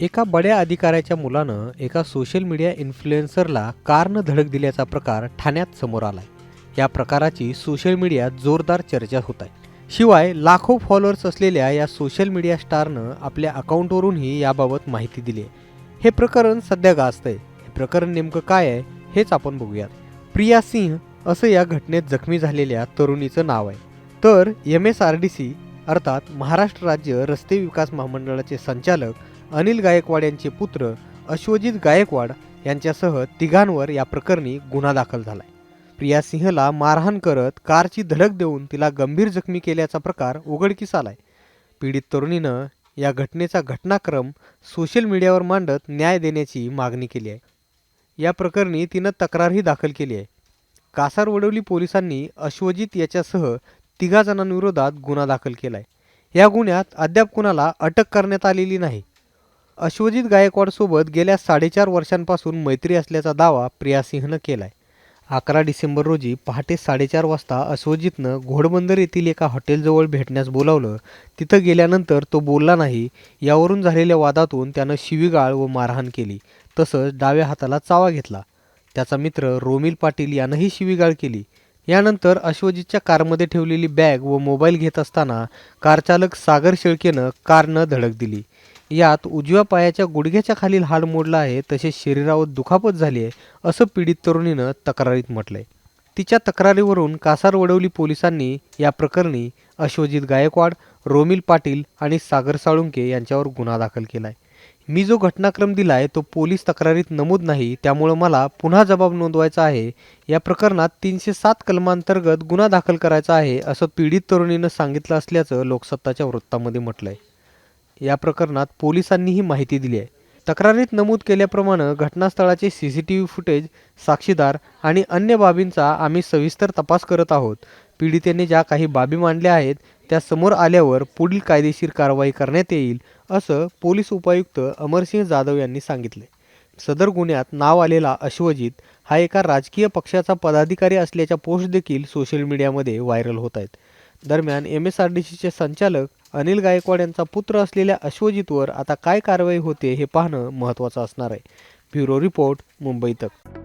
एका बड्या अधिकाऱ्याच्या मुलानं एका सोशल मीडिया इन्फ्लुएन्सरला कारनं धडक दिल्याचा प्रकार ठाण्यात समोर आलाय. या प्रकाराची सोशल मीडियात जोरदार चर्चा होत आहे शिवाय लाखो फॉलोअर्स असलेल्या या सोशल मीडिया स्टारनं आपल्या अकाउंटवरूनही याबाबत माहिती दिली आहे हे प्रकरण सध्या गाजतंय. हे प्रकरण नेमकं काय आहे हेच आपण बघूयात. प्रिया सिंह असं या घटनेत जखमी झालेल्या तरुणीचं नाव आहे. तर M S R D C अर्थात महाराष्ट्र राज्य रस्ते विकास महामंडळाचे संचालक अनिल गायकवाड यांचे पुत्र अश्वजित गायकवाड यांच्यासह तिघांवर या प्रकरणी गुन्हा दाखल झालाय. प्रिया सिंहला मारहाण करत कारची धडक देऊन तिला गंभीर जखमी केल्याचा प्रकार उघडकीस आलाय. पीडित तरुणीनं या घटनेचा घटनाक्रम सोशल मीडियावर मांडत न्याय देण्याची मागणी केली आहे. या प्रकरणी तिनं तक्रारही दाखल केली आहे. कासारवडवली पोलिसांनी अश्वजित याच्यासह तिघा जणांविरोधात गुन्हा दाखल केलाय. या गुन्ह्यात अद्याप कुणाला अटक करण्यात आलेली नाही. अश्वजित गायकवाडसोबत गेल्या साडेचार वर्षांपासून मैत्री असल्याचा दावा प्रिया सिंहनं केलाय. अकरा डिसेंबर रोजी पहाटे साडेचार वाजता अश्वजितनं घोडबंदर येथील एका हॉटेलजवळ भेटण्यास बोलावलं. तिथं गेल्यानंतर तो बोलला नाही. यावरून झालेल्या वादातून त्यानं शिवीगाळ व मारहाण केली. तसंच डाव्या हाताला चावा घेतला. त्याचा मित्र रोमिल पाटील यानंही शिवीगाळ केली. यानंतर अश्वजितच्या कारमध्ये ठेवलेली बॅग व मोबाईल घेत असताना कारचालक सागर शेळकेनं कारनं धडक दिली. यात उजव्या पायाच्या गुडघ्याच्या खालील हाड मोडला आहे तसेच शरीरावर दुखापत झाली आहे असं पीडित तरुणीनं तक्रारीत म्हटलंय. तिच्या तक्रारीवरून कासार वडवली पोलिसांनी या प्रकरणी अश्वजित गायकवाड रोमिल पाटील आणि सागर साळुंके यांच्यावर गुन्हा दाखल केलाय. मी जो घटनाक्रम दिलाय तो पोलीस तक्रारीत नमूद नाही त्यामुळं मला पुन्हा जबाब नोंदवायचा आहे. या प्रकरणात तीनशे सात कलमांतर्गत गुन्हा दाखल करायचा आहे असं पीडित तरुणीनं सांगितलं असल्याचं लोकसत्ताच्या वृत्तामध्ये म्हटलंय. या प्रकरणात पोलिसांनी ही माहिती दिली आहे. तक्रारीत नमूद केल्याप्रमाणे घटनास्थळाचे C C T V footage साक्षीदार आणि अन्य बाबींचा आम्ही सविस्तर तपास करत आहोत. पीडितेने ज्या काही बाबी मांडल्या आहेत त्या समोर आल्यावर पुढील कायदेशीर कारवाई करण्यात येईल असं पोलीस उपायुक्त अमरसिंह जाधव यांनी सांगितले. सदर गुन्ह्यात नाव आलेला अश्वजित हा एका राजकीय पक्षाचा पदाधिकारी असल्याच्या पोस्ट देखील सोशल मीडियामध्ये व्हायरल होत आहेत. दरम्यान एम एस आर डी सीचे संचालक अनिल गायकवाड यांचा पुत्र असलेल्या अश्वजितवर आता काय कारवाई होते हे पाहणं महत्त्वाचं असणार आहे. ब्युरो रिपोर्ट मुंबई तक.